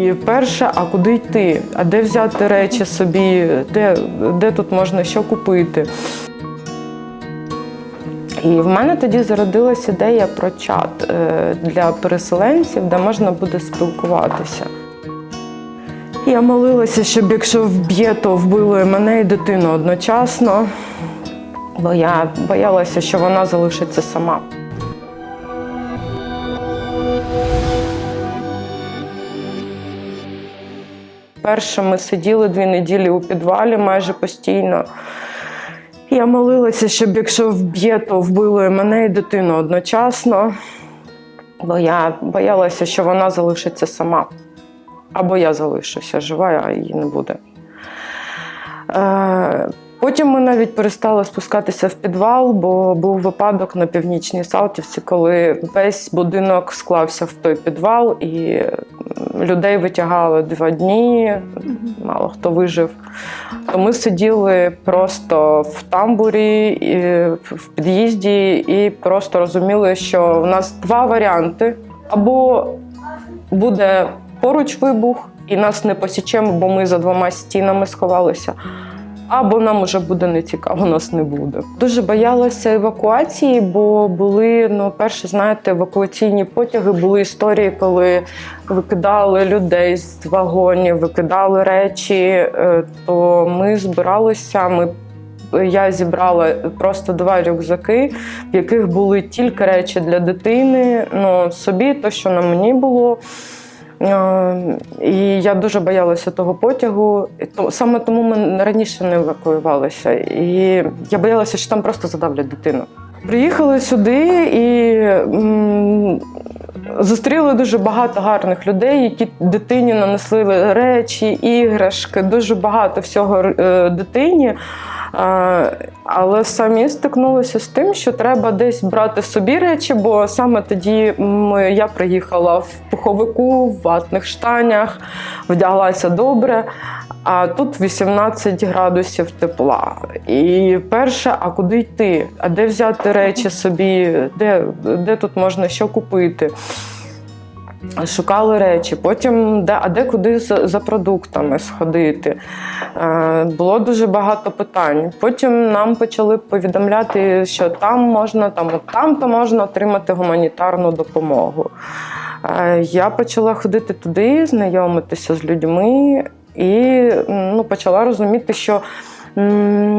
І перше, а куди йти? А де взяти речі собі, де, де тут можна що купити? І в мене тоді зародилась ідея про чат е, для переселенців, де можна буде спілкуватися. Я молилася, щоб якщо вб'є, то вбило і мене і дитину одночасно, бо я боялася, що вона залишиться сама. Перше ми сиділи дві неділі у підвалі майже постійно. Я молилася, щоб якщо вб'є, то вбило і мене і дитину одночасно, бо я боялася, що вона залишиться сама. Або я залишуся жива, а її не буде. Е, Потім ми навіть перестали спускатися в підвал, бо був випадок на північній Салтівці, коли весь будинок склався в той підвал, і людей витягали два дні, мало хто вижив. То ми сиділи просто в тамбурі, і в під'їзді, і просто розуміли, що в нас два варіанти: або буде поруч вибух, і нас не посічемо, бо ми за двома стінами сховалися. Або нам уже буде не цікаво, нас не буде. Дуже боялася евакуації, бо були ну, перше, знаєте, евакуаційні потяги. Були історії, коли викидали людей з вагонів, викидали речі. Е, То ми збиралися. Ми я зібрала просто два рюкзаки, в яких були тільки речі для дитини. Ну собі, то що на мені було. Е, І я дуже боялася того потягу. Саме тому ми раніше не евакуювалися. І я боялася, що там просто задавлять дитину. Приїхали сюди і зустріли дуже багато гарних людей, які дитині нанесли речі, іграшки, дуже багато всього е, дитині. Але самі стикнулися з тим, що треба десь брати собі речі, бо саме тоді я приїхала в пуховику, в ватних штанях, вдяглася добре. А тут 18 градусів тепла. І перше, а куди йти? А де взяти речі собі? Де, де тут можна що купити? Шукали речі, потім де, а де куди за, продуктами сходити. Е, було дуже багато питань. Потім нам почали повідомляти, що там можна, там, там то можна отримати гуманітарну допомогу. Е, я почала ходити туди, знайомитися з людьми і ну, почала розуміти, що в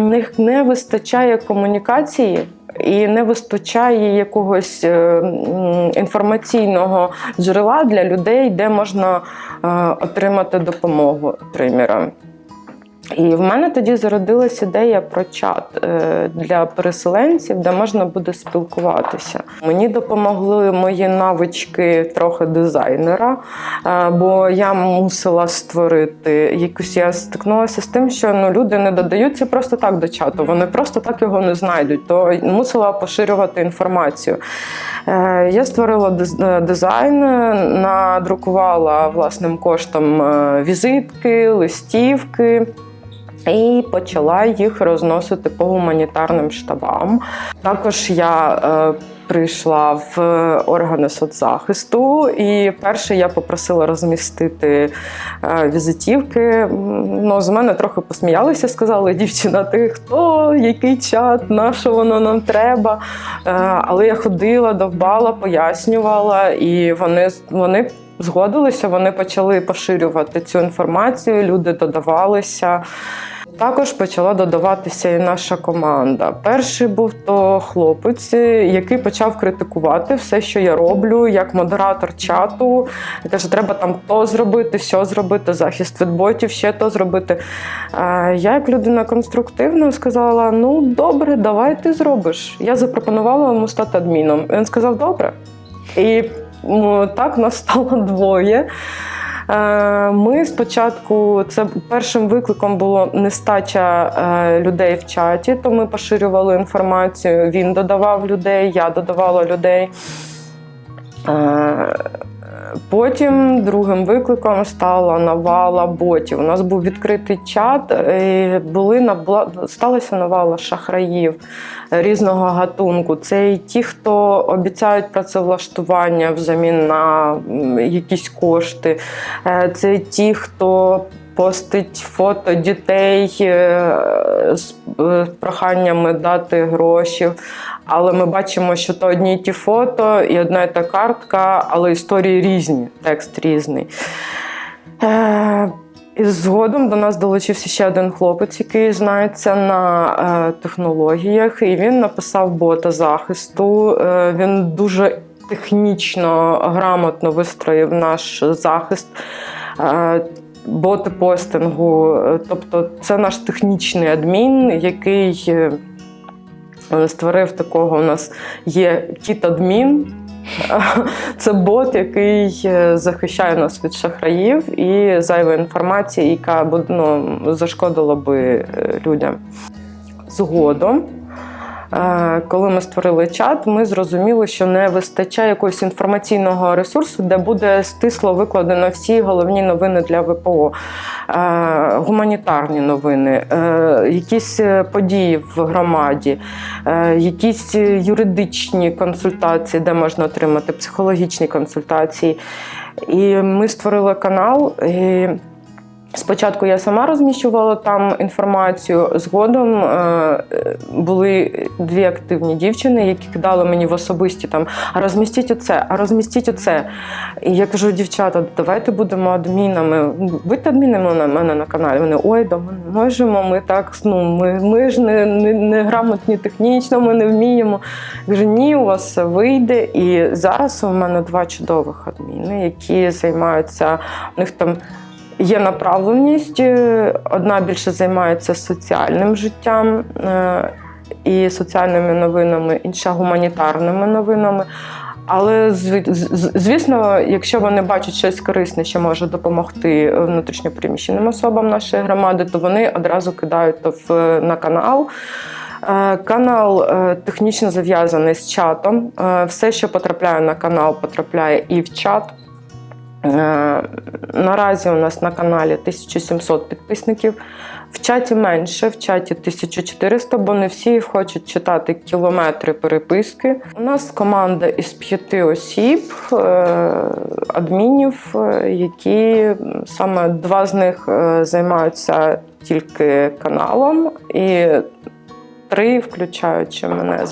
них не вистачає комунікації. І не вистачає якогось е, інформаційного джерела для людей, де можна е, отримати допомогу тренера. І в мене тоді зародилась ідея про чат е, для переселенців, де можна буде спілкуватися. Мені допомогли мої навички трохи дизайнера, е, бо я мусила створити якусь. Я стикнулася з тим, що ну, люди не додаються просто так до чату, вони просто так його не знайдуть. То мусила поширювати інформацію. Е, Я створила диз- дизайн, надрукувала власним коштом візитки, листівки. І почала їх розносити по гуманітарним штабам. Також я е, прийшла в органи соцзахисту, і перше я попросила розмістити е, візитівки. Ну, з мене трохи посміялися, сказали, дівчина, ти хто, який чат, на що воно нам треба. Е, але я ходила, довбала, пояснювала, і вони, вони згодилися, вони почали поширювати цю інформацію, люди додавалися. Також почала додаватися і наша команда. Перший був то хлопець, який почав критикувати все, що я роблю, як модератор чату. Каже, треба там то зробити, сьо зробити, захист від ботів, ще то зробити. Я, як людина конструктивна, сказала: ну добре, давай ти зробиш. Я запропонувала йому стати адміном. Він сказав, добре. І так нас стало двоє. Е, Ми спочатку це першим викликом було нестача е, людей в чаті, то ми поширювали інформацію. Він додавав людей, я додавала людей. Е, Потім другим викликом стала навала ботів. У нас був відкритий чат, і були набла- сталася навала шахраїв різного гатунку. Це і ті, хто обіцяють працевлаштування взамін на якісь кошти. Е, Це і ті, хто постить фото дітей е, з е, проханнями дати гроші. Але ми бачимо, що то одні й ті фото і одна й та картка, але історії різні, текст різний. Е, і згодом до нас долучився ще один хлопець, який знається на технологіях, і він написав бота захисту. Він дуже технічно грамотно вистроїв наш захист. Боти постингу, Е, тобто це наш технічний адмін, який е, створив такого. У нас є кіт-адмін. Це бот, який е, захищає нас від шахраїв і зайвої інформації, яка ну, зашкодила би людям. Згодом, коли ми створили чат, ми зрозуміли, що не вистачає якогось інформаційного ресурсу, де буде стисло викладено всі головні новини для ВПО, е, гуманітарні новини, е, якісь е, події в громаді, е, якісь юридичні консультації, де можна отримати психологічні консультації. І ми створили канал. І Спочатку я сама розміщувала там інформацію. Згодом е, були дві активні дівчини, які кидали мені в особисті там: а розмістіть оце, а розмістіть оце. І я кажу, дівчата, давайте будемо адмінами. Будьте адмінами на мене на каналі. Вони ой, да ми не можемо. Ми так ну, ми, ми ж не, не, не грамотні технічно, ми не вміємо. Я кажу, ні, у вас все вийде. І зараз у мене два чудових адміни, які займаються у них там. Є направленість, е, одна більше займається соціальним життям е, і соціальними новинами, інша гуманітарними новинами. Але зві- звісно, якщо вони бачать щось корисне, що може допомогти внутрішньопереміщеним особам нашої громади, то вони одразу кидають в, на канал. Е, Канал е, технічно зав'язаний з чатом. Е, Все, що потрапляє на канал, потрапляє і в чат. Е, Наразі у нас на каналі 1700 підписників. В чаті менше, в чаті 1400, бо не всі хочуть читати кілометри переписки. У нас команда із п'яти осіб, е, адмінів, е, які саме два з них займаються тільки каналом, і три, включаючи мене,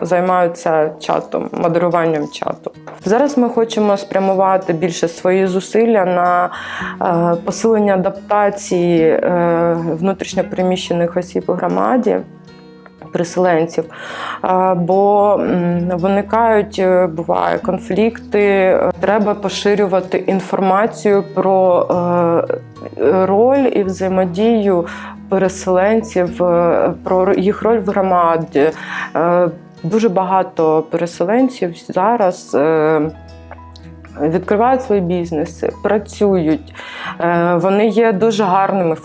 займаються чатом, модеруванням чату. Зараз ми хочемо спрямувати більше свої зусилля на е, посилення адаптації е, внутрішньопереміщених осіб у громаді. Переселенців, Е, бо виникають, буває конфлікти. Треба поширювати інформацію про роль і взаємодію переселенців, про їх роль в громаді. Дуже багато переселенців зараз. е, Відкривають свої бізнеси, працюють. Е, Вони є дуже гарними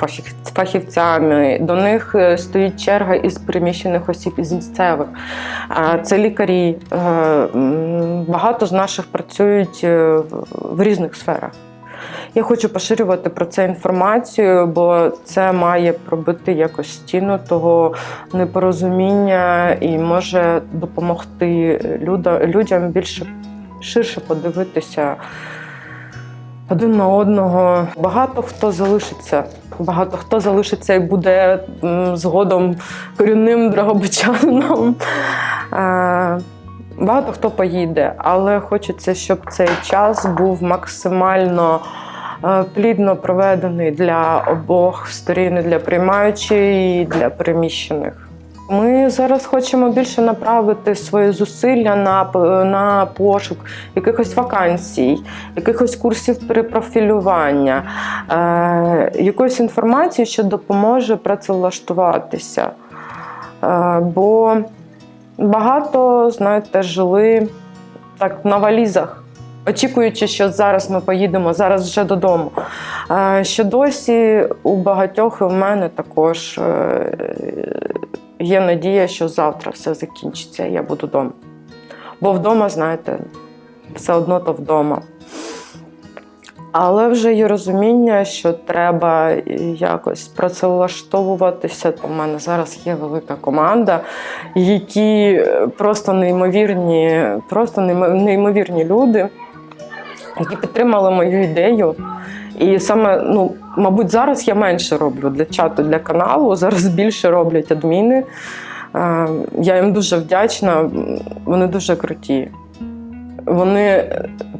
фахівцями. До них е, стоїть черга із переміщених осіб із місцевих. Це лікарі. Багато з наших працюють в різних сферах. Я хочу поширювати про це інформацію, бо це має пробити якось стіну того непорозуміння і може допомогти людям більше ширше подивитися один на одного. Багато хто залишиться. Багато хто залишиться і буде згодом корінним драгобичанином. Е, Багато хто поїде, але хочеться, щоб цей час був максимально плідно проведений для обох сторін, для приймаючої і для переміщених. Ми зараз хочемо більше направити свої зусилля на, на пошук якихось вакансій, якихось курсів перепрофілювання, е, якоїсь інформації, що допоможе працевлаштуватися. Е, бо багато, знаєте, жили так на валізах. Очікуючи, що зараз ми поїдемо, зараз вже додому. Е, Що досі у багатьох і в мене також е, є надія, що завтра все закінчиться, і я буду вдома. Бо вдома, знаєте, все одно то вдома. Але вже є розуміння, що треба якось працевлаштовуватися. У мене зараз є велика команда, які просто неймовірні, просто неймо- неймовірні люди, які підтримали мою ідею. І саме, ну, мабуть, зараз я менше роблю для чату, для каналу. Зараз більше роблять адміни. Е, Я їм дуже вдячна, вони дуже круті. Вони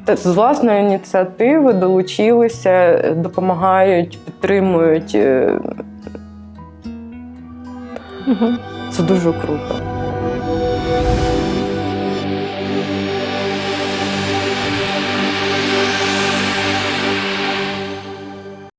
з власної ініціативи долучилися, допомагають, підтримують. е. Це дуже круто.